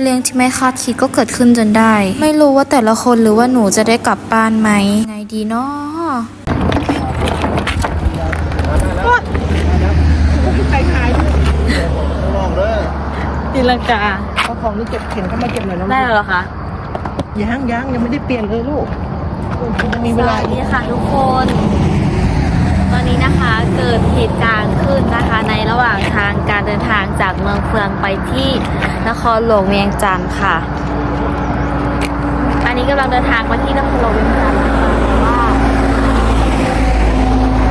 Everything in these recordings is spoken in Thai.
เรื่องที่ไม่คาดคิดก็เกิดขึ้นจนได้ ไม่รู้ว่าแต่ละคนหรือว่าหนูจะได้กลับบ้านไหมไงดีเนาะไปขายลองเด้อตีลังกาเอาของนี่เก็บเข็นเข้ามาเก็บหน่อยนะได้แล้วเหรอคะยังยังยังไม่ได้เปลี่ยนเลยลูกยังมีเวลาสอีวัสกดีค่ะทุกคน ตอนนี้นะคะเกิดเหตุการณ์ขึ้นนะคะในระหว่างทางการเดินทางจากเมืองเฟืองไปที่นครหลวงเวียงจันทร์ค่ะ อันนี้กำลังเดินทางไปที่นครหลวงเวียงจันทร์นะคะแต่ว่า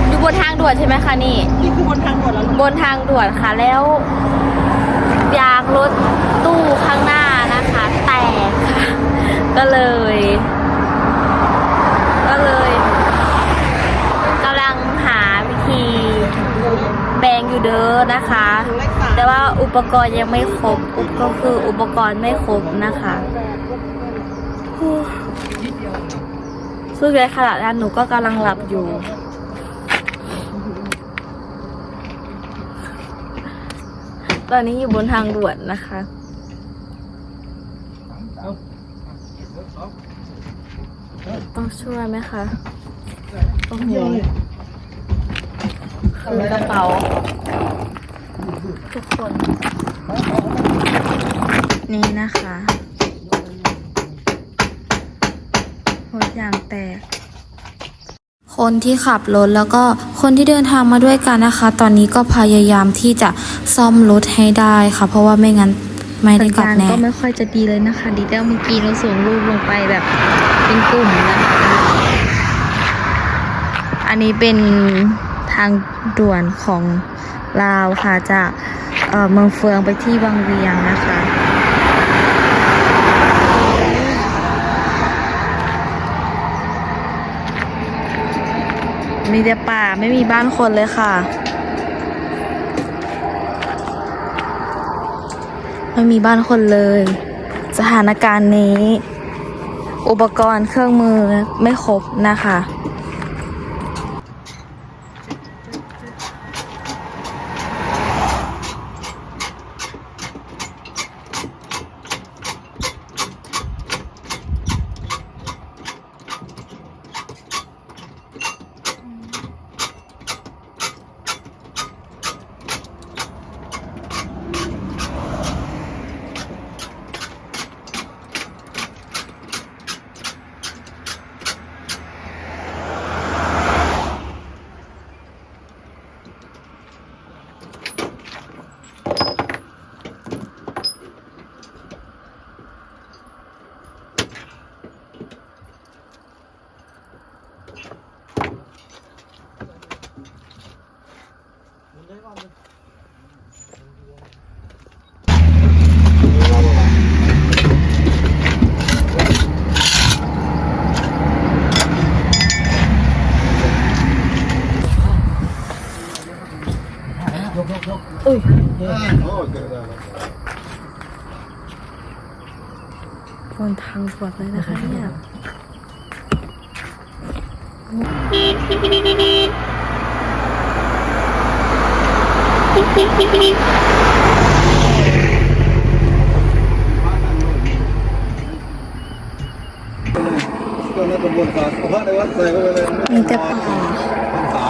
อยู่บนทางด่วนใช่ไหมคะนี่นี่คือบนทางด่วนแล้วลูกบนทางด่วนค่ะแล้วยางรถตู้ข้างหน้านะคะ แตกค่ะ ก็เลย ก็เลย แบงอยู่เด้อนะคะเลขสามแต่ว่าอุปกรณ์ยังไม่ครบอุปก็คืออุปกรณ์ไม่ครบนะคะซึ่งในขณะนั้นหนูก็กำลังหลับอยู่ ตอนนี้อยู่บนทางด่วนนะคะต้องช่วยไหมคะโอ้โห คือกระเป๋า ทุกคน นี่นะคะรถยางแตก คนที่ขับรถแล้วก็คนที่เดินทางมาด้วยกันนะคะ ตอนนี้ก็พยายามที่จะซ่อมรถให้ได้ค่ะ เพราะว่าไม่งั้นไม่ได้กลับแน่ก็ไม่ค่อยจะดีเลยนะคะ ดีแล้วเมื่อกี้เราส่งรูปลงไปแบบเป็นกลุ่มนะคะ อันนี้เป็น ทางด่วนของลาวค่ะจากเอ่อเมืองเฟืองไปที่วังเวียงนะคะมีแต่ป่าไม่มีบ้านคนเลยค่ะ ไม่มีบ้านคนเลย สถานการณ์นี้ อุปกรณ์เครื่องมือไม่ครบนะคะ บนทางสวดเลยนะคะเนี่ยมีแต่ป่า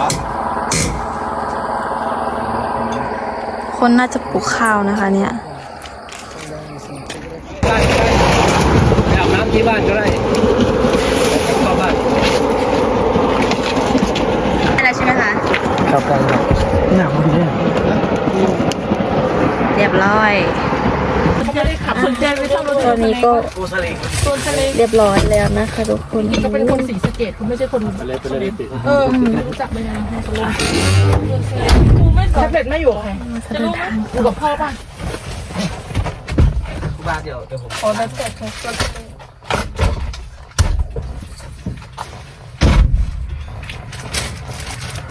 คนน่าจะ ปลูกข้าวนะคะเนี่ยไปอาบน้ำที่บ้านก็ได้เข้าบ้านอะไรใช่ไหมคะครับได้ครับหนักมาดีเลยเรียบร้อยจะได้ขับ สนใจไปซ่อมรถตอนนี้ก็โกสลิงโซนทะเลเรียบร้อยแล้วนะคะทุกคนก็เป็นคนสีสะเกตคุณไม่ใช่คนเลยไปเลยติดเออรู้จักไหมนะสลงกูไม่แท็บเล็ตไม่อยู่กับใครจะรู้ไหมอยู่กับพ่อป่ะบ้านเดียวเดี๋ยวผมอ๋อแล้วแต่เขา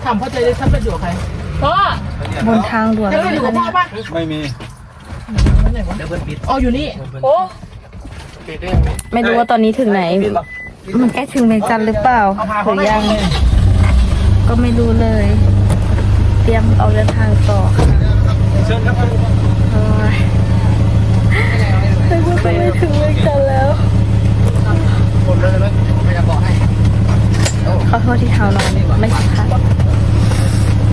ถามพ่อใจได้แท็บเล็ตอยู่กับใครพ่อบนทางด่วนแท็บเลเล็ตยอยู่นะกับพ่อเนี่ยป่ะไม่มี ไเบิลปิดอ๋ออยู่นี่โอ้ไม่รู้ว่าตอนนี้ถึงไหนมันใกล้ถึงเมืองจันหรือเปล่าหรือยัง ก็ไม่รู้เลย เตรียมเอาเดินทางต่อค่ะเชิญครับโอ้ยไม่พูดก็ไม่ถึงเวียงจันแล้วขอโทษที่เท้านอนไม่ใช่ค่ะ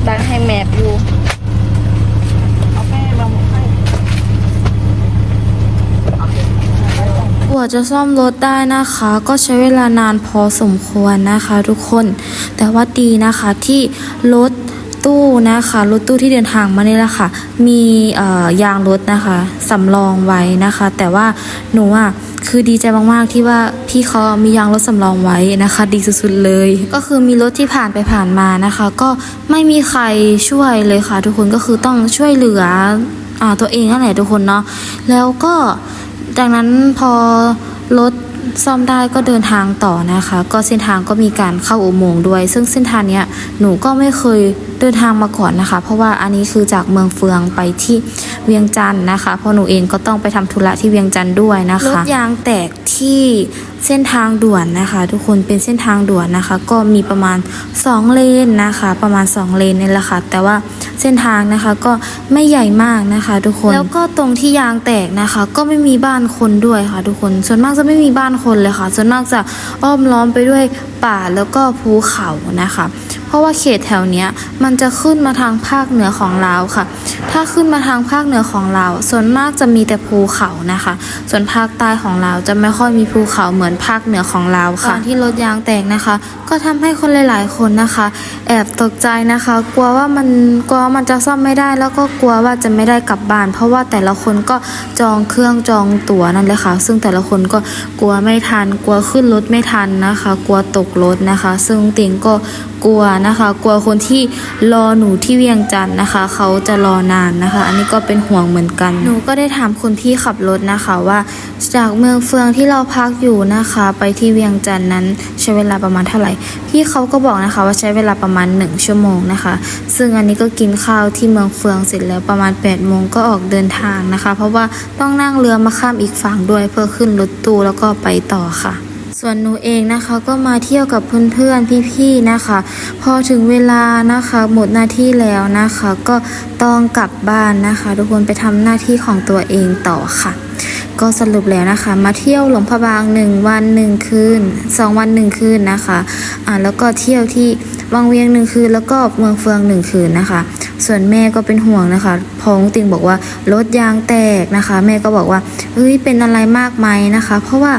ดังให้แมพอยู่ ว่าจะซ่อมรถได้นะคะ ก็ใช้เวลานานพอสมควรนะคะ ทุกคน แต่ว่าดีนะคะที่รถตู้นะคะรถตู้ที่เดินทางมานี่แหละค่ะ มียางรถนะคะสำรองไว้นะคะ แต่ว่าหนูอะคือดีใจมากๆที่ว่าพี่เขามียางรถสำรองไว้นะคะ ดีสุดๆเลย ก็คือมีรถที่ผ่านไปผ่านมานะคะ ก็ไม่มีใครช่วยเลยค่ะ ทุกคนก็คือต้องช่วยเหลืออตัวเองนั่นแหละทุกคนเนาะแล้วก็ จากนั้นพอรถซ่อมได้ก็เดินทางต่อนะคะ ก็เส้นทางก็มีการเข้าอุโมงค์ด้วย ซึ่งเส้นทางเนี้ยหนูก็ไม่เคยเดินทางมาก่อนนะคะ เพราะว่าอันนี้คือจากเมืองเฟืองไปที่เวียงจันทร์นะคะเพราะหนูเองก็ต้องไปทำธุระที่เวียงจันทร์ด้วยนะคะรถยางแตกที่เส้นทางด่วนนะคะ ทุกคนเป็นเส้นทางด่วนนะคะ ก็มีประมาณ 2 เลนนะคะ ประมาณ 2 เลนนี่แหละค่ะแต่ว่าเส้นทางนะคะก็ไม่ใหญ่มากนะคะ ทุกคนแล้วก็ตรงที่ยางแตกนะคะ ก็ไม่มีบ้านคนด้วยค่ะ ทุกคนส่วนมากจะไม่มีบ้านคนเลยค่ะ ส่วนมากจะอ้อมล้อมไปด้วยป่าแล้วก็ภูเขานะคะเพราะว่าเขตแถวเนี้ยมันจะขึ้นมาทางภาคเหนือของลาวค่ะ ถ้าขึ้นมาทางภาคเหนือของลาวส่วนมากจะมีแต่ภูเขานะคะ ส่วนภาคใต้ของลาวจะไม่ค่อยมีภูเขาเหมือนภาคเหนือของลาวค่ะการที่รถยางแตกนะคะ ก็ทำให้คนหลาย ๆ คนนะคะ แอบตกใจนะคะ กลัวว่ามันกลัวว่ามันจะซ่อมไม่ได้แล้วก็กลัวว่าจะไม่ได้กลับบ้าน เพราะว่าแต่ละคนก็จองเครื่องจองตั๋วนั่นเลยค่ะ ซึ่งแต่ละคนก็กลัวไม่ทัน กลัวขึ้นรถไม่ทันนะคะ กลัวตกรถนะคะ ซึ่งติงก็กลัวนะคะ กลัวคนที่รอหนูที่เวียงจันทร์นะคะ เขาจะรอนานนะคะ อันนี้ก็เป็นห่วงเหมือนกัน หนูก็ได้ถามคุณพี่ขับรถนะคะว่าจากเมืองเฟืองที่เราพักอยู่นะคะ ไปที่เวียงจันทร์นั้นใช้เวลาประมาณเท่าไหร่ พี่เขาก็บอกนะคะว่าใช้เวลาประมาณ 1 ชั่วโมงนะคะ ซึ่งอันนี้ก็กินข้าวที่เมืองเฟืองเสร็จแล้วประมาณ8โมงก็ออกเดินทางนะคะ เพราะว่าต้องนั่งเรือมาข้ามอีกฝั่งด้วยเพื่อขึ้นรถตู้แล้วก็ไปต่อค่ะ ส่วนหนูเองนะคะก็มาเที่ยวกับเพื่อนๆพี่ๆนะคะ พอถึงเวลานะคะหมดหน้าที่แล้วนะคะ ก็ต้องกลับบ้านนะคะ ทุกคนไปทำหน้าที่ของตัวเองต่อค่ะ ก็สรุปแล้วนะคะ มาเที่ยวหลวงพระบางหนึ่งวันหนึ่งคืนสองวันหนึ่งคืนนะคะอ่าแล้วก็เที่ยวที่วังเวียงหนึ่งคืนแล้วก็เมืองเฟืองหนึ่งคืนนะคะ ส่วนแม่ก็เป็นห่วงนะคะ พอองติงบอกว่ารถยางแตกนะคะ แม่ก็บอกว่าเฮ้ยเป็นอะไรมากไหมนะคะ เพราะว่า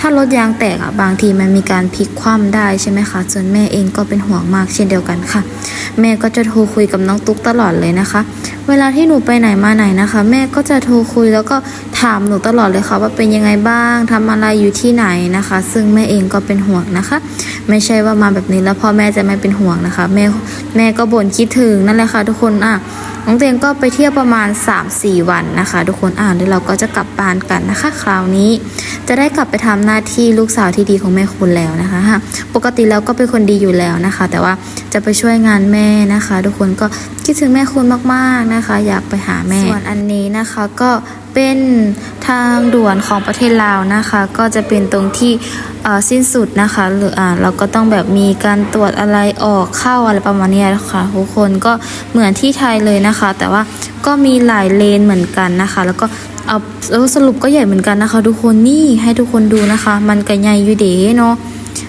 ถ้ารถยางแตกอะบางทีมันมีการพลิกคว่ำได้ใช่ไหมคะส่วนแม่เองก็เป็นห่วงมากเช่นเดียวกันค่ะ แม่ก็จะโทรคุยกับน้องตุ๊กตลอดเลยนะคะ เวลาที่หนูไปไหนมาไหนนะคะ แม่ก็จะโทรคุยแล้วก็ถามหนูตลอดเลยค่ะ ว่าเป็นยังไงบ้างทำอะไรอยู่ที่ไหนนะคะ ซึ่งแม่เองก็เป็นห่วงนะคะ ไม่ใช่ว่ามาแบบนี้แล้วพ่อแม่จะไม่เป็นห่วงนะคะ แม่แม่ก็บ่นคิดถึงนั่นแหละค่ะทุกคนอะน้องเตียงก็ไปเที่ยวประมาณ 3-4 วันนะคะ ทุกคนอ่านแล้วเราก็จะกลับบ้านกันนะคะ คราวนี้ จะได้กลับไปทำหน้าที่ลูกสาวที่ดีของแม่คุณแล้วนะคะฮะปกติแล้วก็เป็นคนดีอยู่แล้วนะคะ แต่ว่าจะไปช่วยงานแม่นะคะ ทุกคนก็คิดถึงแม่คุณมากๆนะคะ อยากไปหาแม่ส่วนอันนี้นะคะก็เป็นทางด่วนของประเทศลาวนะคะ ก็จะเป็นตรงที่อ่อสิ้นสุดนะคะ หรืออ่าเราก็ต้องแบบมีการตรวจอะไรออกเข้าอะไรประมาณนี้ยค่ะทุกคนก็เหมือนที่ไทยเลยนะคะ แต่ว่าก็มีหลายเลนเหมือนกันนะคะ แล้วก็ เอาแล้วสรุปก็ใหญ่เหมือนกันนะคะ ทุกคนนี่ให้ทุกคนดูนะคะ มันก็ใหญ่อยู่เด้เนาะ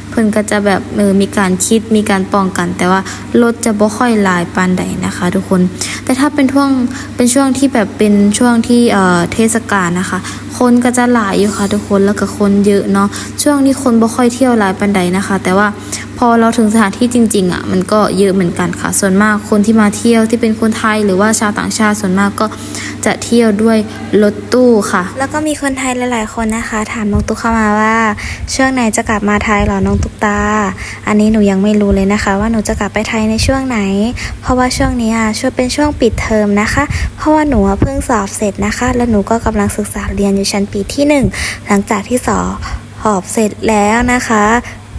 เพิ่นก็จะแบบเออมีการคิดมีการป้องกัน แต่ว่ารถจะบ่ค่อยลายปานใดนะคะ ทุกคน แต่ถ้าเป็นช่วงเป็นช่วงที่แบบเป็นช่วงที่เอ่อเทศกาลนะคะ คนก็จะหลายอยู่ค่ะทุกคนแล้วก็คนเยอะเนาะช่วงนี้คนบ่ค่อยเที่ยวหลายปานใดนะคะ แต่ว่าพอเราถึงสถานที่จริงๆอะมันก็เยอะเหมือนกันค่ะ ส่วนมากคนที่มาเที่ยวที่เป็นคนไทยหรือว่าชาวต่างชาติส่วนมากก็จะเที่ยวด้วยรถตู้ค่ะ แล้วก็มีคนไทยหลาย ๆ คนนะคะ ถามน้องตุ๊กเข้ามาว่าช่วงไหนจะกลับมาไทยหรอน้องตุ๊กตา อันนี้หนูยังไม่รู้เลยนะคะ ว่าหนูจะกลับไปไทยในช่วงไหน เพราะว่าช่วงนี้อะช่วงเป็นช่วงปิดเทอมนะคะ เพราะว่าหนูเพิ่งสอบเสร็จนะคะ แล้วหนูก็กำลังศึกษาเรียนอยู่ชั้นปีที่หนึ่งหลังจากที่สอหอบเสร็จแล้วนะคะ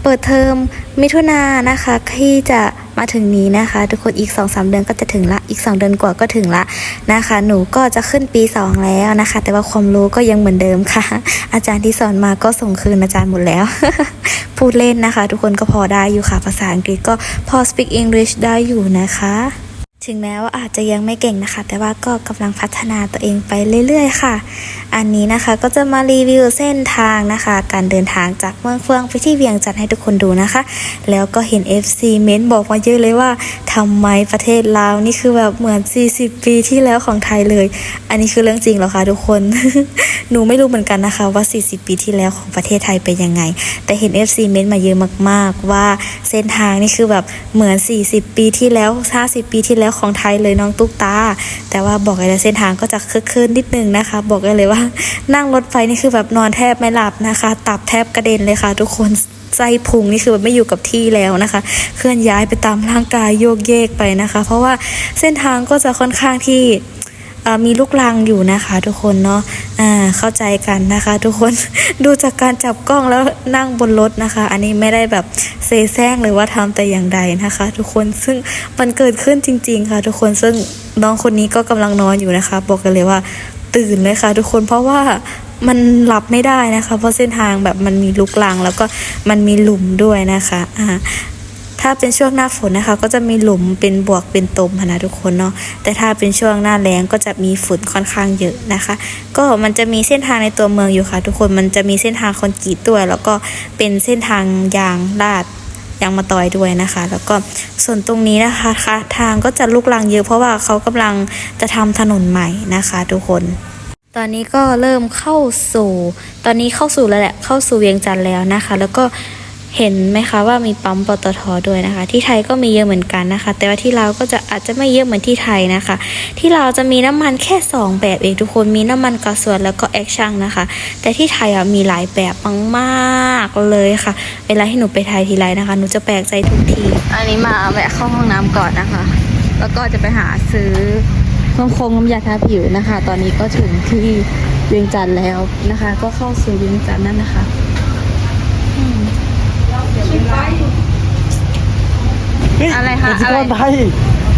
เปิดเทอมมิถุนายนนะคะที่จะมาถึงนี้นะคะ ทุกคนอีก2อสเดือนก็จะถึงละอีก 2 เดือนกว่าก็ถึงละนะคะ หนูก็จะขึ้นปี 2 แล้วนะคะ แต่ว่าความรู้ก็ยังเหมือนเดิมค่ะ อาจารย์ที่สอนมาก็ส่งคืนอาจารย์หมดแล้ว พูดเล่นนะคะ ทุกคนก็พอได้อยู่ค่ะภาษาอังกฤษก็พอ speak English ได้อยู่นะคะ ถึงแม้ว่าอาจจะยังไม่เก่งนะคะ แต่ว่าก็กำลังพัฒนาตัวเองไปเรื่อยๆ ค่ะ อันนี้นะคะก็จะมารีวิวเส้นทางนะคะ การเดินทางจากเมืองเฟืองไปที่เวียงจันทร์ให้ทุกคนดูนะคะ แล้วก็เห็น FC เม้นบอกมาเยอะเลยว่าทำไมประเทศลาวนี่คือแบบเหมือน 40 ปีที่แล้วของไทยเลย อันนี้คือเรื่องจริงหรอคะทุกคน หนูไม่รู้เหมือนกันนะคะว่า 40 ปีที่แล้วของประเทศไทยเป็นยังไง แต่เห็น FC เม้นต์มาเยอะมาก ๆ ว่าเส้นทางนี่คือแบบเหมือน 40 ปีที่แล้ว 50 ปีที่แล้วของไทยเลยน้องตุ๊กตา แต่ว่าบอกเลยเส้นทางก็จะคึกคืนนิดนึงนะคะ บอกเลยว่า นั่งรถไฟนี่คือแบบนอนแทบไม่หลับนะคะ ตับแทบกระเด็นเลยค่ะ ทุกคนไส้พุงนี่คือแบบไม่อยู่กับที่แล้วนะคะ เคลื่อนย้ายไปตามร่างกายโยกเยกไปนะคะ เพราะว่าเส้นทางก็จะค่อนข้างที่ มีลูกลังอยู่นะคะทุกคนเนาะอ่าเข้าใจกันนะคะ ทุกคนดูจากการจับกล้องแล้วนั่งบนรถนะคะ อันนี้ไม่ได้แบบเซแซงหรือว่าทำแต่อย่างใดนะคะ ทุกคนซึ่งมันเกิดขึ้นจริง ๆ ค่ะ ทุกคนซึ่งน้องคนนี้ก็กำลังนอนอยู่นะคะ บอกกันเลยว่าตื่นเลยค่ะ ทุกคนเพราะว่ามันหลับไม่ได้นะคะ เพราะเส้นทางแบบมันมีลูกลังแล้วก็มันมีหลุมด้วยนะคะอ่า ถ้าเป็นช่วงหน้าฝนนะคะ ก็จะมีหลุมเป็นบวกเป็นตมค่ะนะทุกคนเนาะแต่ถ้าเป็นช่วงหน้าแล้งก็จะมีฝุ่นค่อนข้างเยอะนะคะ ก็มันจะมีเส้นทางในตัวเมืองอยู่ค่ะ ทุกคนมันจะมีเส้นทางคอนกรีตด้วย แล้วก็เป็นเส้นทางยางลาดยางมาตอยด้วยนะคะ แล้วก็ส่วนตรงนี้นะคะคะทางก็จะลุกลังเยอะเพราะว่าเขากำลังจะทำถนนใหม่นะคะ ทุกคนตอนนี้ก็เริ่มเข้าสู่ ตอนนี้เข้าสู่แล้วแหละ เข้าสู่เวียงจันทร์แล้วนะคะ แล้วก็ เห็นไหมคะว่ามีปั๊มปตทด้วยนะคะ ที่ไทยก็มีเยอะเหมือนกันนะคะ แต่ว่าที่ลาวก็จะอาจจะไม่เยอะเหมือนที่ไทยนะคะ ที่ลาวจะมีน้ำมันแค่ 2 แบบเองทุกคนมีน้ำมันกาสวนแล้วก็แอคชั่นนะคะ แต่ที่ไทยอะมีหลายแบบมากๆเลยค่ะ เวลาที่หนูไปไทยทีไรนะคะหนูจะแปลกใจทุกที อันนี้มาแวะเข้าห้องน้ำก่อนนะคะ แล้วก็จะไปหาซื้อน้ำคงน้ำยาทาผิวนะคะ ตอนนี้ก็ถึงที่เวียงจันทร์แล้วนะคะ ก็เข้าสู่เวียงจันทร์นั่นนะคะ อืมอะไรคะอะไรไทย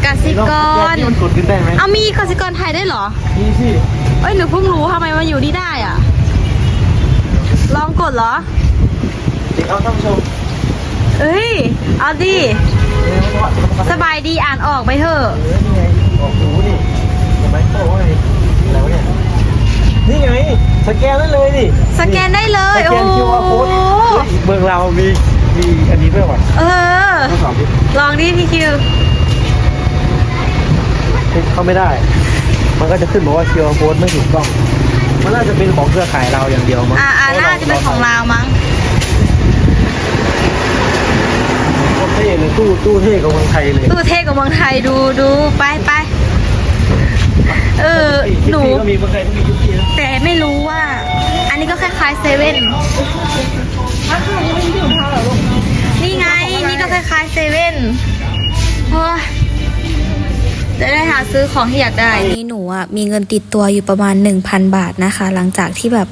กสิกรมันกดขึ้นได้ไหมเอามีกสิกรไทยได้เหรอ นี่สิเอ้ยหนูเพิ่งรู้ทำไมมันอยู่นี่ได้อะ ลองกดเหรอ เด็กเอาท่านผู้ชมเอ้ย เอาดิสบายดีอ่านออกไปเถอะเออนี่ไงออกหูนี่เห็นไหมโอ้ยอะไรวะเนี่ยนี่ไงสแกนได้เลยดิสแกนได้เลยสโอ้แกน QR code โหเฮ้ยเมืองเรามี มีอันนี้ด้วยว่ะเออทดสอบดิลองดิพี่คิวเฮ้ยเข้าไม่ได้ มันก็จะขึ้นบอกว่า QR code ไม่ถูกต้อง มันน่าจะเป็นของเครือข่ายเราอย่างเดียวมั้งอ่าอ่าน่าจะเป็นของเรามั้งโคตรเท่เลยตู้ตู้เท่ของเมืองไทยเลยตู้เทกับเมืองไทยดูดูไปไปเออ หนูยุคก็มีเมืองไทยก็มียุคนี้นะแต่ไม่รู้ว่า อันนี้ก็คล้ายๆเซเว่นนี่ไง นี่ก็คล้ายๆเซเว่นโอ้ยจะได้หาซื้อของที่อยากได้อันนี้หนูอะมีเงินติดตัวอยู่ประมาณ 1,000 บาทนะคะ หลังจากที่แบบ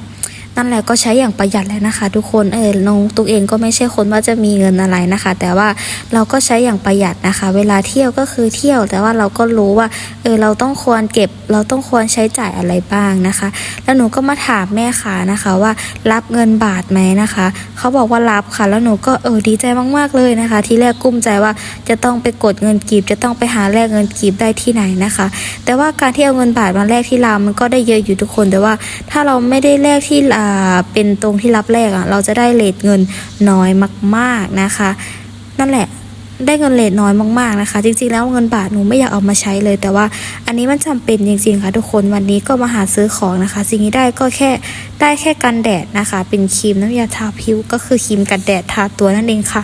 นั่นแหละก็ใช้อย่างประหยัดแล้วนะคะ ทุกคนเออน้องตุ๊กเองก็ไม่ใช่คนว่าจะมีเงินอะไรนะคะ แต่ว่าเราก็ใช้อย่างประหยัดนะคะ เวลาเที่ยวก็คือเที่ยวแต่ว่าเราก็รู้ว่าเออเราต้องควรเก็บ เราต้องควรใช้จ่ายอะไรบ้างนะคะ แล้วหนูก็มาถามแม่ค้านะคะว่ารับเงินบาทไหมนะคะ เขาบอกว่ารับค่ะ แล้วหนูก็เออดีใจมากๆเลยนะคะ ที่แรกกุ้มใจว่าจะต้องไปกดเงินกีบ จะต้องไปหาแลกเงินกีบได้ที่ไหนนะคะ แต่ว่าการที่เอาเงินบาทมาแลกที่ลาวมันก็ได้เยอะอยู่ทุกคนแต่ว่าถ้าเราไม่ได้แลกที่อ่าเป็นตรงที่รับแรกอะเราจะได้เลทเงินน้อยมาก ๆนะคะ นั่นแหละ ได้เงินเลทน้อยมากๆนะคะ จริงๆแล้วเงินบาทหนูไม่อยากเอามาใช้เลย แต่ว่าอันนี้มันจำเป็นจริงๆค่ะทุกคนวันนี้ก็มาหาซื้อของนะคะ สิ่งที่ได้ก็แค่ได้แค่กันแดดนะคะ เป็นครีมน้ำยาทาผิวก็คือครีมกันแดดทาตัวนั่นเองค่ะ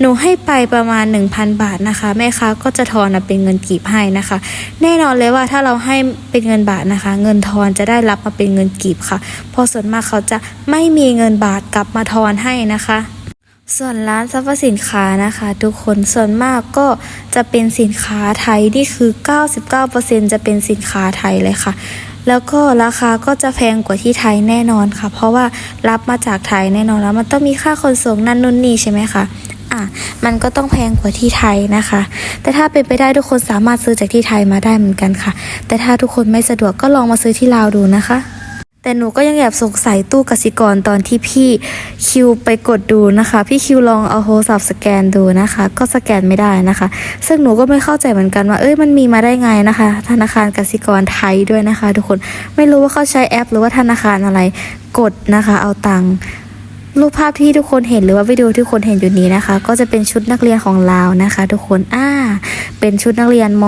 หนูให้ไปประมาณ 1,000 บาทนะคะ แม่ค้าก็จะทอนเป็นเงินกีบให้นะคะ แน่นอนเลยว่าถ้าเราให้เป็นเงินบาทนะคะ เงินทอนจะได้รับมาเป็นเงินกีบค่ะพราะส่วนมากเขาจะไม่มีเงินบาทกลับมาทอนให้นะคะ ส่วนร้านสรรพสินค้านะคะ ทุกคนส่วนมากก็จะเป็นสินค้าไทยนี่คือ 99%จะเป็นสินค้าไทยเลยค่ะ แล้วก็ราคาก็จะแพงกว่าที่ไทยแน่นอนค่ะ เพราะว่ารับมาจากไทยแน่นอนแล้วมันต้องมีค่าขนส่งนั่นนู่นนี่ใช่ไหมคะอะมันก็ต้องแพงกว่าที่ไทยนะคะ แต่ถ้าเป็นไปได้ทุกคนสามารถซื้อจากที่ไทยมาได้เหมือนกันค่ะ แต่ถ้าทุกคนไม่สะดวกก็ลองมาซื้อที่ลาวดูนะคะ แต่หนูก็ยังแอบสงสัยตู้กสิกรตอนที่พี่คิวไปกดดูนะคะ พี่คิวลองเอาโทรศัพท์สแกนดูนะคะ ก็สแกนไม่ได้นะคะ ซึ่งหนูก็ไม่เข้าใจเหมือนกันว่าเอ้ยมันมีมาได้ไงนะคะ ธนาคารกสิกรไทยด้วยนะคะ ทุกคนไม่รู้ว่าเขาใช้แอป หรือว่าธนาคารอะไรกดนะคะ เอาตังค์ รูปภาพที่ทุกคนเห็นหรือว่าวิดีโอที่ทุกคนเห็นอยู่นี้นะคะ ก็จะเป็นชุดนักเรียนของลาวนะคะ ทุกคนอ่าเป็นชุดนักเรียนม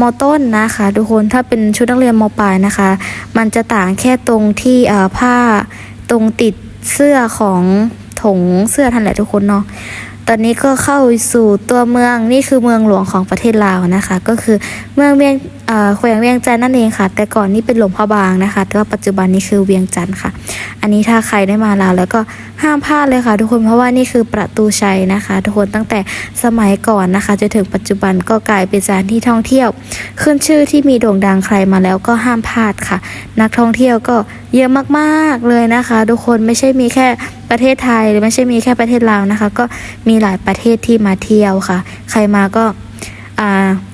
มต้นนะคะ ทุกคนถ้าเป็นชุดนักเรียนมปลายนะคะ มันจะต่างแค่ตรงที่เอ่อผ้าตรงติดเสื้อของถงเสื้อทันแหละทุกคนเนาะตอนนี้ก็เข้าสู่ตัวเมืองนี่คือเมืองหลวงของประเทศลาวนะคะ ก็คือเมืองเวียง แขวงเวียงจันทน์นั่นเองค่ะ แต่ก่อนนี่เป็นหลวงพระบางนะคะ แต่ว่าปัจจุบันนี้คือเวียงจันทน์ค่ะ อันนี้ถ้าใครได้มาลาวแล้วก็ห้ามพลาดเลยค่ะ ทุกคนเพราะว่านี่คือประตูชัยนะคะ ทุกคนตั้งแต่สมัยก่อนนะคะจนถึงปัจจุบันก็กลายเป็นสถานที่ท่องเที่ยว ขึ้นชื่อที่มีโด่งดังใครมาแล้วก็ห้ามพลาดค่ะ นักท่องเที่ยวก็เยอะมากๆเลยนะคะ ทุกคนไม่ใช่มีแค่ประเทศไทยหรือไม่ใช่มีแค่ประเทศลาวนะคะ ก็มีหลายประเทศที่มาเที่ยวค่ะ ใครมาก็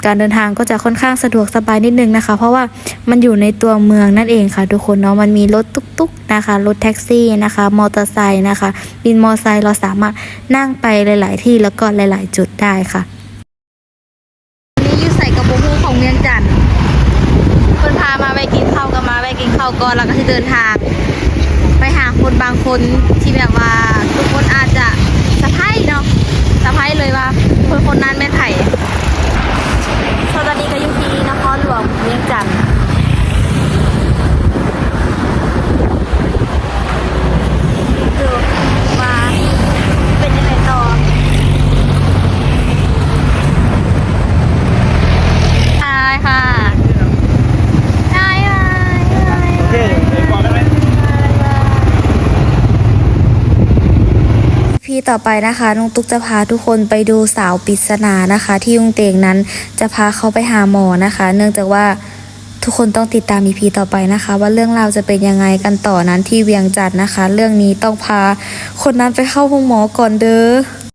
การเดินทางก็จะค่อนข้างสะดวกสบายนิดนึงนะคะ เพราะว่ามันอยู่ในตัวเมืองนั่นเองค่ะ ทุกคนเนาะมันมีรถตุ๊กๆนะคะรถแท็กซี่นะคะมอเตอร์ไซค์นะคะบินมอเตอร์ไซค์เราสามารถนั่งไปหลาย ๆ ที่แล้วก็หลาย ๆ จุดได้ค่ะนี่อยู่ใส่กระโปรงของเวียงจันทน์เพิ่นพามาไปกินข้าวกันมาไปกินข้าวก่อนแล้วก็ที่เดินทาง ไปหาคนบางคนที่แบบว่าทุกคนอาจจะสะพายเนาะสะพายเลยว่าคนคนนั้น เวียงจันทน์ดูว่าเป็นยังไงต่อ ใช่ค่ะใช่ค่ะ โอเคเดี๋ยวบอกได้ไหม พี่ ต่อไปนะคะนุงตุ๊กจะพาทุกคนไปดูสาวปริศนานะคะ ที่ยุงเตงนั้นจะพาเขาไปหาหมอนะคะ เนื่องจากว่าทุกคนต้องติดตามอีพีต่อไปนะคะ ว่าเรื่องราวจะเป็นยังไงกันต่อนั้นที่เวียงจันทน์นะคะ เรื่องนี้ต้องพาคนนั้นไปเข้าห้องหมอก่อนเด้อ